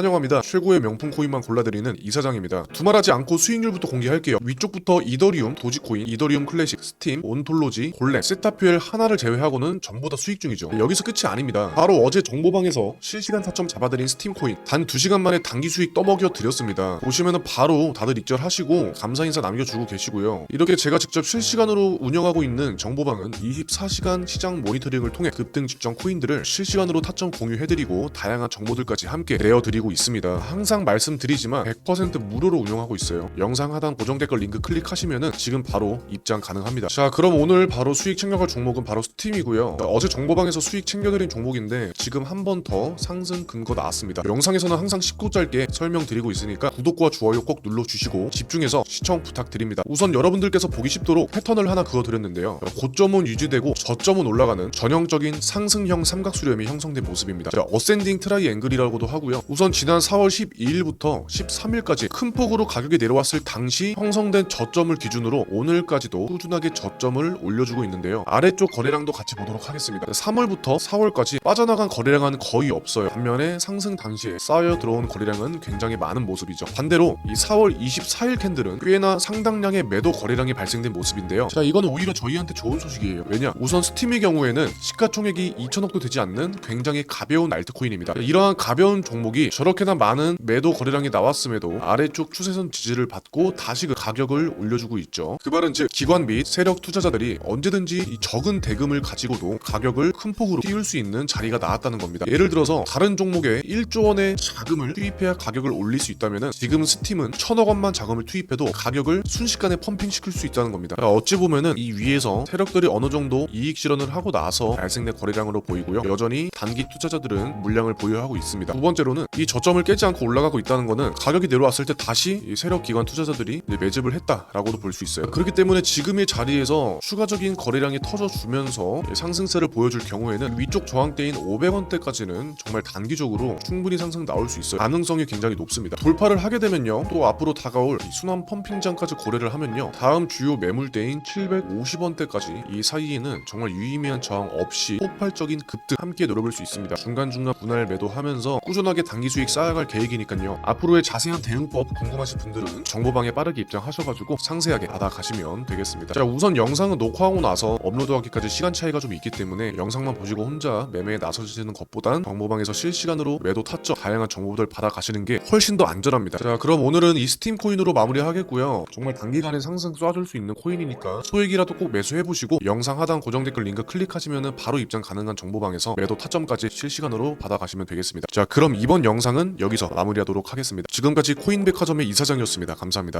환영합니다. 최고의 명품 코인만 골라드리는 이사장입니다. 두말하지 않고 수익률부터 공개할게요. 위쪽부터 이더리움, 도지코인, 이더리움 클래식, 스팀, 온톨로지, 골렘, 세타퓨엘 하나를 제외하고는 전부 다 수익 중이죠. 여기서 끝이 아닙니다. 바로 어제 정보방에서 실시간 타점 잡아드린 스팀 코인 단 2시간 만에 단기 수익 떠먹여 드렸습니다. 보시면은 바로 다들 익절하시고 감사 인사 남겨주고 계시고요. 이렇게 제가 직접 실시간으로 운영하고 있는 정보방은 24시간 시장 모니터링을 통해 급등 직전 코인들을 실시간으로 타점 공유해드리고 다양한 정보들까지 함께 내어드리고 있습니다. 항상 말씀드리지만 100% 무료로 운영하고 있어요. 영상 하단 고정 댓글 링크 클릭하시면은 지금 바로 입장 가능합니다. 자, 그럼 오늘 바로 수익 챙겨갈 종목은 바로 스팀이고요. 어제 정보방에서 수익 챙겨드린 종목인데 지금 한 번 더 상승 근거 나왔습니다. 영상에서는 항상 쉽고 짧게 설명드리고 있으니까 구독과 좋아요 꼭 눌러주시고 집중해서 시청 부탁드립니다. 우선 여러분들께서 보기 쉽도록 패턴을 하나 그어드렸는데요. 고점은 유지되고 저점은 올라가는 전형적인 상승형 삼각수렴이 형성된 모습입니다. 자, 어센딩 트라이 앵글이라고도 하고요. 우선 지난 4월 12일부터 13일까지 큰 폭으로 가격이 내려왔을 당시 형성된 저점을 기준으로 오늘까지도 꾸준하게 저점을 올려주고 있는데요. 아래쪽 거래량도 같이 보도록 하겠습니다. 3월부터 4월까지 빠져나간 거래량은 거의 없어요. 반면에 상승 당시에 쌓여 들어온 거래량은 굉장히 많은 모습이죠. 반대로 이 4월 24일 캔들은 꽤나 상당량의 매도 거래량이 발생된 모습인데요. 자, 이거는 오히려 저희한테 좋은 소식이에요. 왜냐? 우선 스팀의 경우에는 시가총액이 2천억도 되지 않는 굉장히 가벼운 알트코인입니다. 이러한 가벼운 종목이 저렇게나 많은 매도 거래량이 나왔음에도 아래쪽 추세선 지지를 받고 다시 그 가격을 올려주고 있죠. 그 말은 즉 기관 및 세력 투자자들이 언제든지 이 적은 대금을 가지고도 가격을 큰 폭으로 띄울 수 있는 자리가 나왔다는 겁니다. 예를 들어서 다른 종목에 1조 원의 자금을 투입해야 가격을 올릴 수 있다면은 지금 스팀은 천억 원만 자금을 투입해도 가격을 순식간에 펌핑시킬 수 있다는 겁니다. 그러니까 어찌 보면은 이 위에서 세력들이 어느 정도 이익 실현을 하고 나서 발생된 거래량으로 보이고요. 여전히 단기 투자자들은 물량을 보유하고 있습니다. 두 번째로는 이 저점을 깨지 않고 올라가고 있다는 거는 가격이 내려왔을 때 다시 이 세력 기관 투자자들이 매집을 했다라고도 볼 수 있어요. 그렇기 때문에 지금의 자리에서 추가적인 거래량이 터져주면서 상승세를 보여줄 경우에는 위쪽 저항대인 500원대까지는 정말 단기적으로 충분히 상승 나올 수 있어요. 가능성이 굉장히 높습니다. 돌파를 하게 되면요, 또 앞으로 다가올 이 순환 펌핑장까지 고려를 하면요, 다음 주요 매물대인 750원대까지 이 사이에는 정말 유의미한 저항 없이 폭발적인 급등 함께 노려볼 수 있습니다. 중간중간 분할 매도하면서 꾸준하게 단기 수익 쌓아갈 계획이니까요. 앞으로의 자세한 대응법 궁금하신 분들은 정보방에 빠르게 입장하셔가지고 상세하게 받아가시면 되겠습니다. 자, 우선 영상은 녹화하고 나서 업로드하기까지 시간 차이가 좀 있기 때문에 영상만 보시고 혼자 매매에 나서시는 것보단 정보방에서 실시간으로 매도 타점 다양한 정보들 받아가시는 게 훨씬 더 안전합니다. 자, 그럼 오늘은 이 스팀 코인으로 마무리하겠고요. 정말 단기간에 상승 쏴줄 수 있는 코인이니까 소액이라도 꼭 매수해보시고 영상 하단 고정 댓글 링크 클릭하시면 바로 입장 가능한 정보방에서 매도 타점까지 실시간으로 받아가시면 되겠습니다. 자, 그럼 이번 영상은 여기서 마무리하도록 하겠습니다. 지금까지 코인백화점의 이사장이었습니다. 감사합니다.